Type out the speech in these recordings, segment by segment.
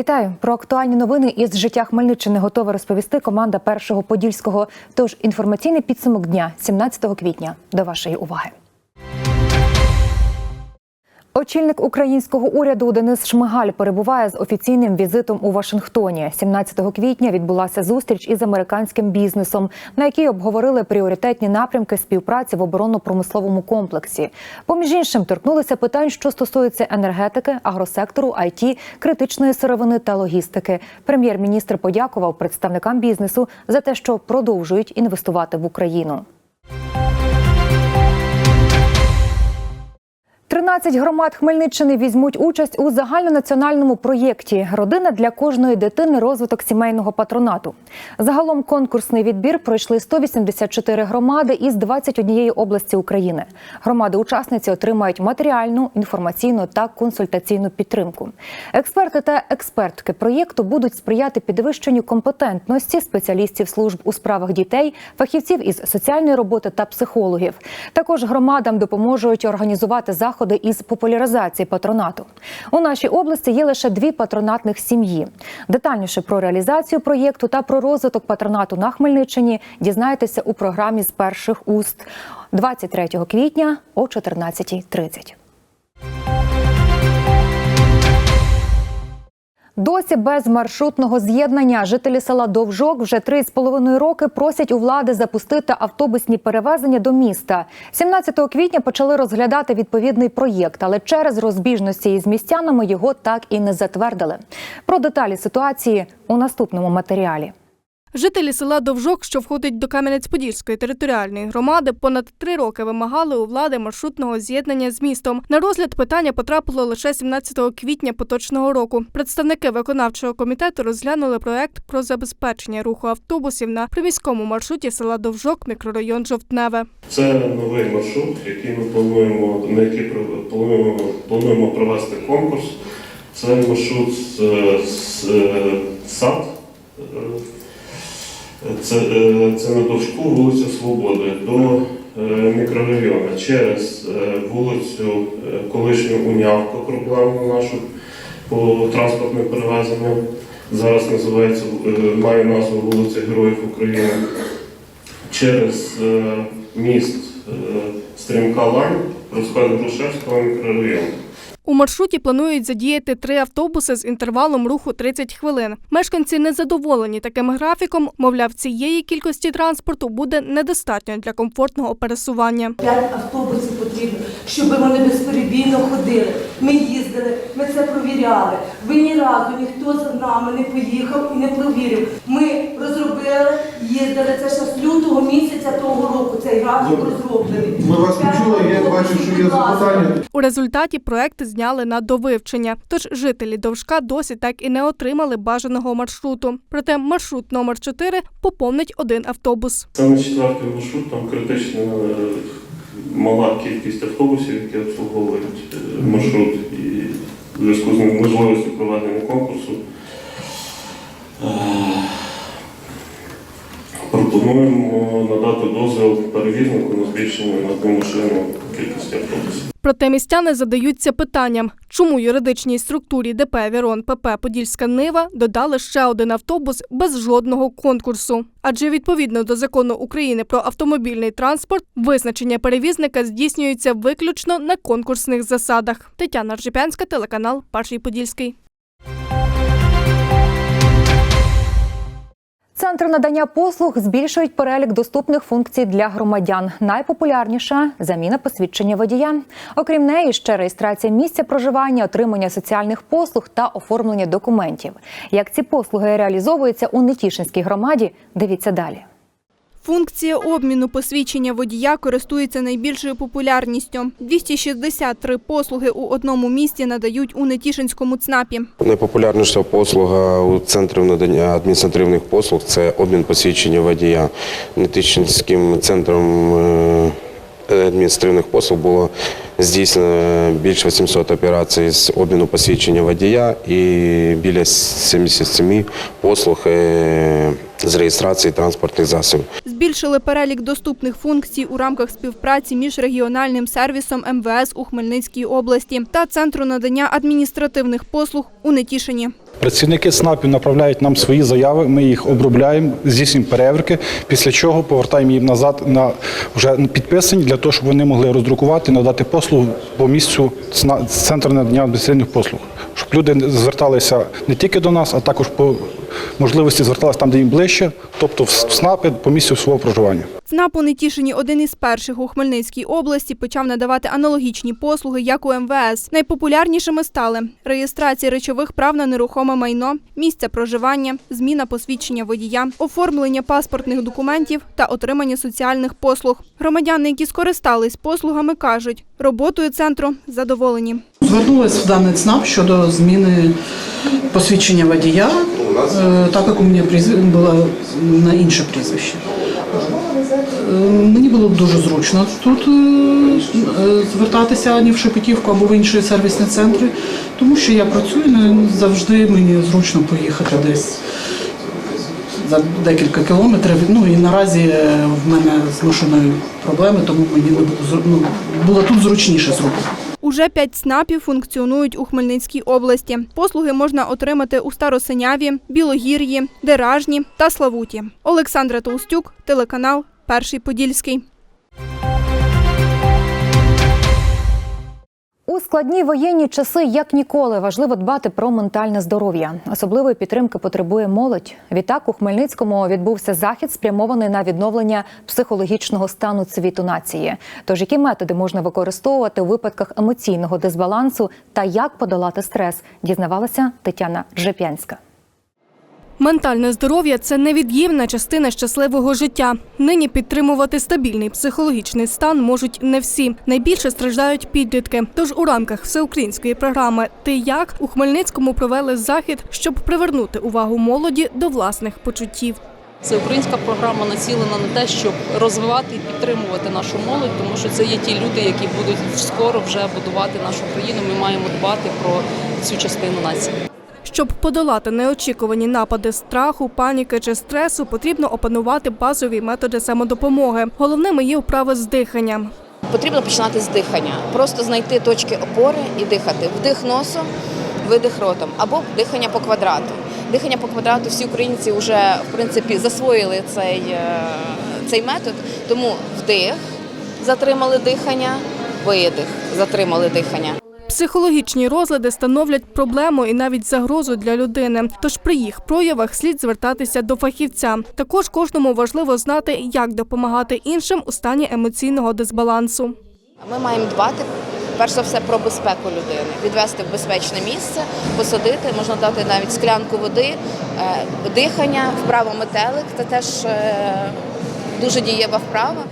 Вітаю про актуальні новини із життя Хмельниччини. Готова розповісти команда першого подільського. Тож інформаційний підсумок дня 17 квітня. До вашої уваги. Очільник українського уряду Денис Шмигаль перебуває з офіційним візитом у Вашингтоні. 17 квітня відбулася зустріч із американським бізнесом, на якій обговорили пріоритетні напрямки співпраці в оборонно-промисловому комплексі. Поміж іншим торкнулися питань, що стосуються енергетики, агросектору, IT, критичної сировини та логістики. Прем'єр-міністр подякував представникам бізнесу за те, що продовжують інвестувати в Україну. 13 громад Хмельниччини візьмуть участь у загальнонаціональному проєкті Родина для кожної дитини розвиток сімейного патронату. Загалом конкурсний відбір пройшли 184 громади із 21 області України. Громади-учасниці отримають матеріальну, інформаційну та консультаційну підтримку. Експерти та експертки проєкту будуть сприяти підвищенню компетентності спеціалістів служб у справах дітей, фахівців із соціальної роботи та психологів. Також громадам допоможуть організувати заходи із популяризації патронату. У нашій області є лише дві патронатних сім'ї. Детальніше про реалізацію проєкту та про розвиток патронату на Хмельниччині дізнаєтеся у програмі з перших уст 23 квітня о 14.30. Досі без маршрутного з'єднання жителі села Довжок вже три з половиною роки просять у влади запустити автобусні перевезення до міста. 17 квітня почали розглядати відповідний проєкт, але через розбіжності із містянами його так і не затвердили. Про деталі ситуації у наступному матеріалі. Жителі села Довжок, що входить до Кам'янець-Подільської територіальної громади, понад три роки вимагали у влади маршрутного з'єднання з містом. На розгляд питання потрапило лише 17 квітня поточного року. Представники виконавчого комітету розглянули проект про забезпечення руху автобусів на приміському маршруті села Довжок, мікрорайон Жовтневе. Це новий маршрут, який ми плануємо, на який плануємо, плануємо провести конкурс. Це маршрут з, з, е, сад. Це, е, це на дошку вулиця Свободи до е, мікрорайону через е, вулицю колишню Унявку, проблемну нашу по транспортним перевезенням. Зараз називається має назву вулиця Героїв України через міст Стрімка Лань розходить Грушевського мікрорайону. У маршруті планують задіяти три автобуси з інтервалом руху 30 хвилин. Мешканці не задоволені таким графіком. Мовляв, цієї кількості транспорту буде недостатньо для комфортного пересування. П'ять автобусів потрібно, щоб вони безперебійно ходили. Ми їздили, ми це провіряли. Ви ні разу ніхто з нами не поїхав і не провірив. Ми розробили, їздили. Це ще з лютого місяця того. Цей графік розроблений. Ми вас почули, я бачу, що є запитання. У результаті проект зняли на довивчення. Тож жителі Довжка досі так і не отримали бажаного маршруту. Проте маршрут номер 4 поповнить один автобус. Саме четвертий маршрут, там критично е, мала кількість автобусів, які обслуговують е, маршрут і в зв'язку з неможливістю проведення конкурсу. Е, Пропонуємо надати дозвіл перевізнику на збільшення на одну машину кількості автобусів. Проте містяни задаються питанням, чому юридичній структурі ДП Вірон ПП Подільська Нива додали ще один автобус без жодного конкурсу. Адже відповідно до закону України про автомобільний транспорт, визначення перевізника здійснюється виключно на конкурсних засадах. Тетяна Ржепянська, телеканал Перший Подільський. Центри надання послуг збільшують перелік доступних функцій для громадян. Найпопулярніша заміна посвідчення водія. Окрім неї, ще реєстрація місця проживання, отримання соціальних послуг та оформлення документів. Як ці послуги реалізовуються у Нетішинській громаді, дивіться далі. Функція обміну посвідчення водія користується найбільшою популярністю. 263 послуги у одному місті надають у Нетішинському ЦНАПі. Найпопулярніша послуга у центрів надання адміністративних послуг це обмін посвідчення водія. Нетичинським центром е, адміністративних послуг було здійснено більше 800 операцій з обміну посвідчення водія і біля 77 послуг е, з реєстрації транспортних засобів. Збільшили перелік доступних функцій у рамках співпраці між регіональним сервісом МВС у Хмельницькій області та Центру надання адміністративних послуг у Нетішині. Працівники ЦНАПів направляють нам свої заяви, ми їх обробляємо, здійснюємо перевірки, після чого повертаємо їм назад на вже підписані для того, щоб вони могли роздрукувати, надати послугу по місцю центру надання адміністративних послуг, щоб люди зверталися не тільки до нас, а також по можливості зверталися там, де їм ближче, тобто в СНАПи по місцю свого проживання. ЦНАП у Нетішині один із перших у Хмельницькій області почав надавати аналогічні послуги, як у МВС. Найпопулярнішими стали реєстрація речових прав на нерухоме майно, місце проживання, зміна посвідчення водія, оформлення паспортних документів та отримання соціальних послуг. Громадяни, які скористались послугами, кажуть, роботою центру задоволені. Звернулася в даний ЦНАП щодо зміни посвідчення водія, так як у мене було на інше прізвище. Е, Мені було б дуже зручно тут е, звертатися ані в Шепетівку або в інші сервісні центри, тому що я працюю, не завжди мені зручно поїхати десь за декілька кілометрів. Ну і наразі е, в мене з машиною проблеми, тому мені не було ну, було тут зручніше зробити. Уже п'ять ЦНАПів функціонують у Хмельницькій області. Послуги можна отримати у Старосиняві, Білогір'ї, Деражні та Славуті. Олександра Толстюк, телеканал Перший Подільський. У складні воєнні часи, як ніколи, важливо дбати про ментальне здоров'я. Особливої підтримки потребує молодь. Відтак у Хмельницькому відбувся захід, спрямований на відновлення психологічного стану цвіту нації. Тож які методи можна використовувати у випадках емоційного дисбалансу та як подолати стрес, дізнавалася Тетяна Ржепянська. Ментальне здоров'я це невід'ємна частина щасливого життя. Нині підтримувати стабільний психологічний стан можуть не всі. Найбільше страждають підлітки. Тож у рамках всеукраїнської програми Ти як у Хмельницькому провели захід, щоб привернути увагу молоді до власних почуттів. Це українська програма націлена на те, щоб розвивати і підтримувати нашу молодь, тому що це є ті люди, які будуть скоро вже будувати нашу країну. Ми маємо дбати про цю частину нації. Щоб подолати неочікувані напади страху, паніки чи стресу, потрібно опанувати базові методи самодопомоги. Головними є вправи з диханням. Потрібно починати з дихання. Просто знайти точки опори і дихати. Вдих носом, видих ротом або дихання по квадрату. Дихання по квадрату всі українці вже в принципі засвоїли цей, е, цей метод. Тому вдих, затримали дихання, видих, затримали дихання. Психологічні розлади становлять проблему і навіть загрозу для людини. Тож при їх проявах слід звертатися до фахівця. Також кожному важливо знати, як допомагати іншим у стані емоційного дисбалансу. Ми маємо дбати перш за все про безпеку людини, відвести в безпечне місце, посадити, можна дати навіть склянку води, е, дихання, вправо метелик. Це теж е, дуже дієва вправа.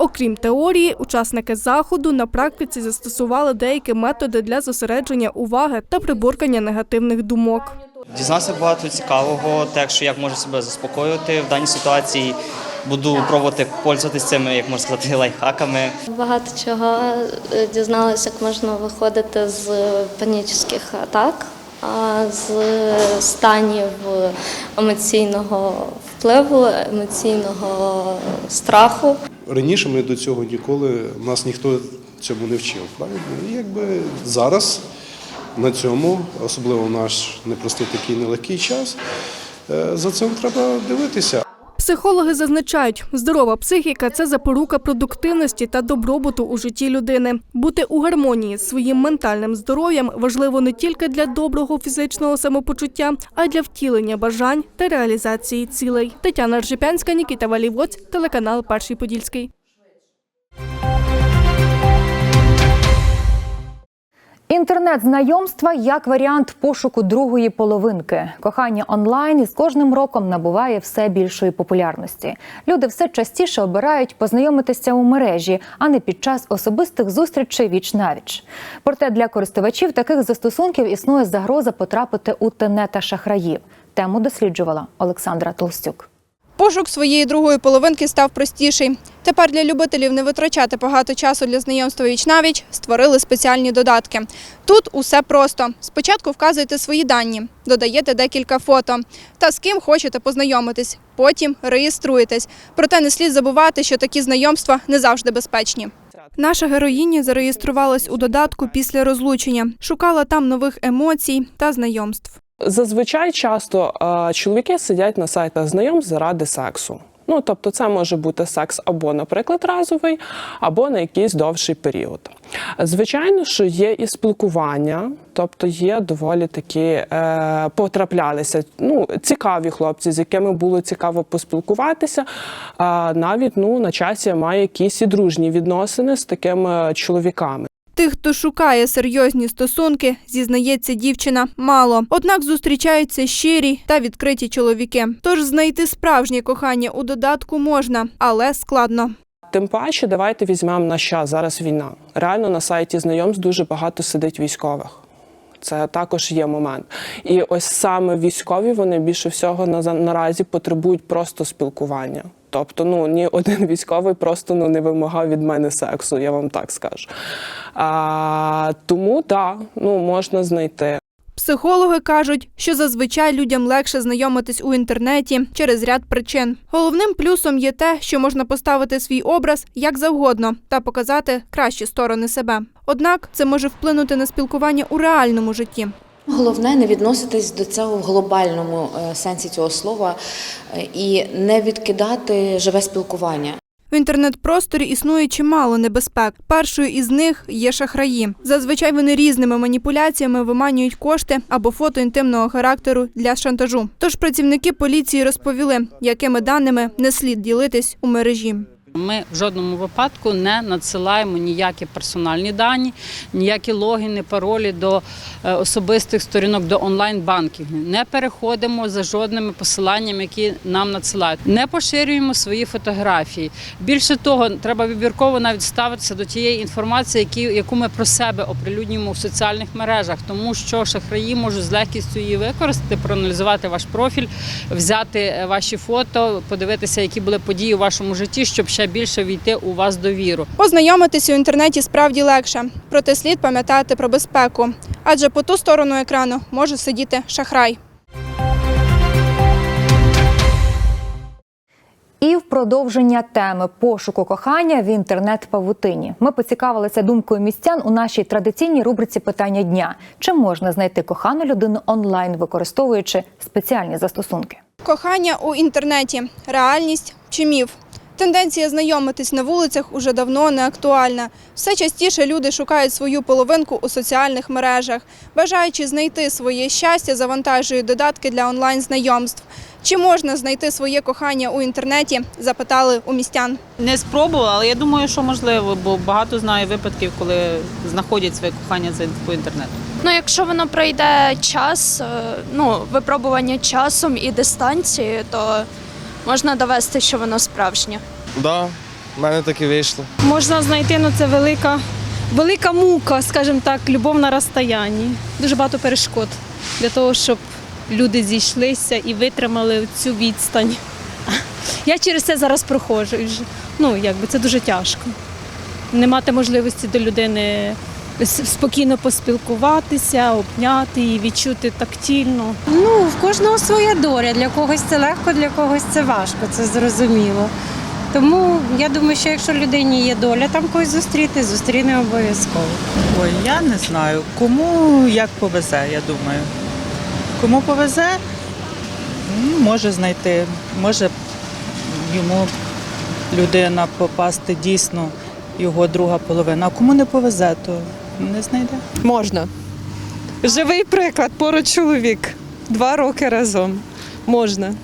Окрім теорії, учасники заходу на практиці застосували деякі методи для зосередження уваги та приборкання негативних думок. Дізнався багато цікавого, так що як можу себе заспокоювати в даній ситуації. Буду пробувати пользуватися цими, як можна сказати, лайфхаками. Багато чого е, дізналася, як можна виходити з панічних атак, а з станів емоційного впливу, емоційного страху. Раніше ми до цього ніколи нас ніхто цьому не вчив. Правильно? І якби зараз на цьому, особливо в наш непростий такий нелегкий час, е, за цим треба дивитися. Психологи зазначають, здорова психіка це запорука продуктивності та добробуту у житті людини. Бути у гармонії з своїм ментальним здоров'ям важливо не тільки для доброго фізичного самопочуття, а й для втілення бажань та реалізації цілей. Тетяна Ржепянська, Нікіта Валівоць, телеканал Перший Подільський. Інтернет-знайомства як варіант пошуку другої половинки. Кохання онлайн із кожним роком набуває все більшої популярності. Люди все частіше обирають познайомитися у мережі, а не під час особистих зустрічей віч навіч. Проте для користувачів таких застосунків існує загроза потрапити у тенета шахраїв. Тему досліджувала Олександра Толстюк. Пошук своєї другої половинки став простіший. Тепер для любителів не витрачати багато часу для знайомства віч-навіч створили спеціальні додатки. Тут усе просто. Спочатку вказуєте свої дані, додаєте декілька фото та з ким хочете познайомитись. Потім реєструєтесь. Проте не слід забувати, що такі знайомства не завжди безпечні. Наша героїня зареєструвалась у додатку після розлучення, шукала там нових емоцій та знайомств. Зазвичай часто е, чоловіки сидять на сайтах знайомств заради сексу. Ну, тобто, це може бути секс або, наприклад, разовий, або на якийсь довший період. Звичайно, що є і спілкування, тобто є доволі такі е, потраплялися ну, цікаві хлопці, з якими було цікаво поспілкуватися. А навіть ну, на часі має якісь і дружні відносини з такими чоловіками. Тих, хто шукає серйозні стосунки, зізнається дівчина, мало. Однак зустрічаються щирі та відкриті чоловіки. Тож знайти справжнє кохання у додатку можна, але складно. Тим паче, давайте візьмемо на час. Зараз війна. Реально на сайті знайомств дуже багато сидить військових. Це також є момент. І ось саме військові вони більше всього на наразі потребують просто спілкування. Тобто, ну ні один військовий просто ну не вимагав від мене сексу, я вам так скажу. А, тому так, ну можна знайти. Психологи кажуть, що зазвичай людям легше знайомитись у інтернеті через ряд причин. Головним плюсом є те, що можна поставити свій образ як завгодно та показати кращі сторони себе. Однак це може вплинути на спілкування у реальному житті. Головне не відноситись до цього в глобальному е, сенсі цього слова е, і не відкидати живе спілкування. В інтернет-просторі існує чимало небезпек. Першою із них є шахраї. Зазвичай вони різними маніпуляціями виманюють кошти або фото інтимного характеру для шантажу. Тож працівники поліції розповіли, якими даними не слід ділитись у мережі. Ми в жодному випадку не надсилаємо ніякі персональні дані, ніякі логіни, паролі до е, особистих сторінок до онлайн-банків. Не переходимо за жодними посиланнями, які нам надсилають. Не поширюємо свої фотографії. Більше того, треба вибірково навіть ставитися до тієї інформації, яку ми про себе оприлюднюємо в соціальних мережах, тому що шахраї можуть з легкістю її використати, проаналізувати ваш профіль, взяти е, ваші фото, подивитися, які були події у вашому житті, щоб ще більше війти у вас довіру. Познайомитись у інтернеті справді легше, проте слід пам'ятати про безпеку, адже по ту сторону екрану може сидіти шахрай. І в продовження теми пошуку кохання в інтернет-павутині ми поцікавилися думкою містян у нашій традиційній рубриці питання дня: чи можна знайти кохану людину онлайн, використовуючи спеціальні застосунки? Кохання у інтернеті реальність чи міф? Тенденція знайомитись на вулицях уже давно не актуальна. Все частіше люди шукають свою половинку у соціальних мережах. Бажаючи знайти своє щастя, завантажують додатки для онлайн-знайомств. Чи можна знайти своє кохання у інтернеті? Запитали у містян. Не спробувала, але я думаю, що можливо, бо багато знаю випадків, коли знаходять своє кохання за- по інтернету. Ну, якщо воно пройде час, е, ну, випробування часом і дистанції, то можна довести, що воно справжнє. Да, в мене так і вийшло. Можна знайти, ну це велика, велика мука, скажімо так, любов на розстоянні. Дуже багато перешкод для того, щоб люди зійшлися і витримали цю відстань. Я через це зараз проходжу. Ну, якби це дуже тяжко. Не мати можливості до людини спокійно поспілкуватися, обняти її, відчути тактильно. Ну, в кожного своя доля. Для когось це легко, для когось це важко, це зрозуміло. Тому я думаю, що якщо людині є доля там когось зустріти, зустріне обов'язково. Ой, я не знаю. Кому як повезе, я думаю. Кому повезе, може знайти, може йому людина попасти дійсно його друга половина. А кому не повезе, то не знайде. Можна. Живий приклад, поруч чоловік. Два роки разом. Можна.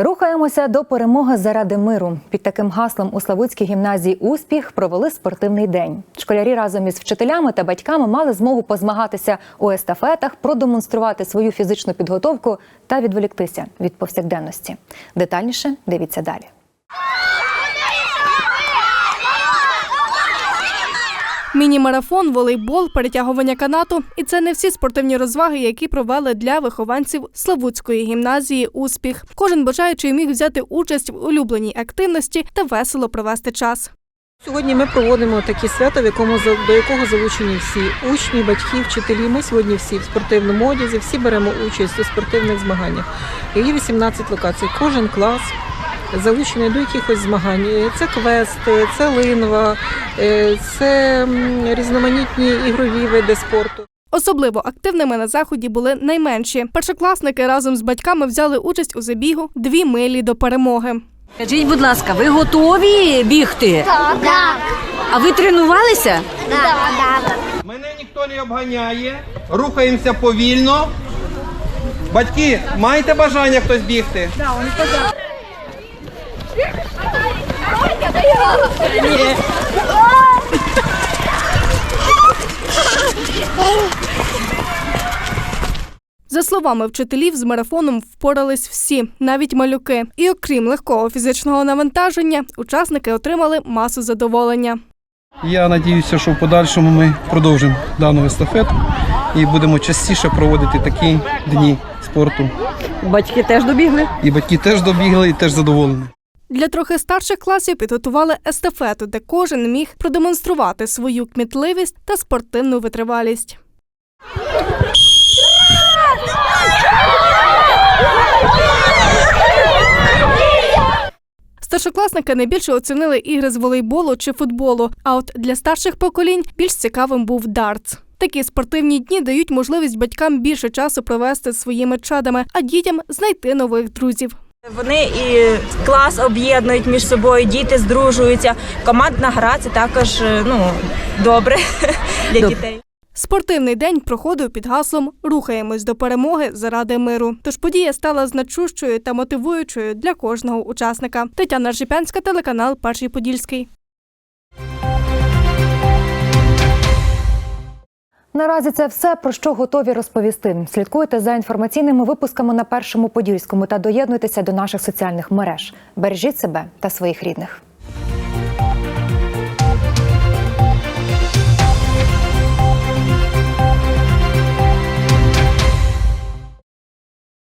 Рухаємося до перемоги заради миру. Під таким гаслом у Славутській гімназії Успіх провели спортивний день. Школярі разом із вчителями та батьками мали змогу позмагатися у естафетах, продемонструвати свою фізичну підготовку та відволіктися від повсякденності. Детальніше дивіться далі. Міні-марафон, волейбол, перетягування канату і це не всі спортивні розваги, які провели для вихованців Славутської гімназії. Успіх. Кожен бажаючий міг взяти участь в улюбленій активності та весело провести час. Сьогодні ми проводимо таке свято, в якому до якого залучені всі учні, батьки, вчителі. Ми сьогодні всі в спортивному одязі, всі беремо участь у спортивних змаганнях. Є 18 локацій. Кожен клас, залучені до якихось змагань. Це квести, це линва, е, це різноманітні ігрові види спорту. Особливо активними на заході були найменші. Першокласники разом з батьками взяли участь у забігу дві милі до перемоги. Скажіть, будь ласка, ви готові бігти? Так. А ви тренувалися? Так. Мене ніхто не обганяє, рухаємося повільно. Батьки, маєте бажання хтось бігти? За словами вчителів, з марафоном впорались всі, навіть малюки. І окрім легкого фізичного навантаження, учасники отримали масу задоволення. Я надіюся, що в подальшому ми продовжимо дану естафету і будемо частіше проводити такі дні спорту. Батьки теж добігли? І батьки теж добігли і теж задоволені. Для трохи старших класів підготували естафету, де кожен міг продемонструвати свою кмітливість та спортивну витривалість. Старшокласники найбільше оцінили ігри з волейболу чи футболу. А от для старших поколінь більш цікавим був дартс. Такі спортивні дні дають можливість батькам більше часу провести з своїми чадами, а дітям знайти нових друзів. Вони і клас об'єднують між собою, діти здружуються. Командна гра це також е, ну добре для дітей. Спортивний день проходив під гаслом Рухаємось до перемоги заради миру. Тож подія стала значущою та мотивуючою для кожного учасника. Тетяна Ржипянська, телеканал Перший Подільський. Наразі це все про що готові розповісти. Слідкуйте за інформаційними випусками на першому подільському та доєднуйтеся до наших соціальних мереж. Бережіть себе та своїх рідних.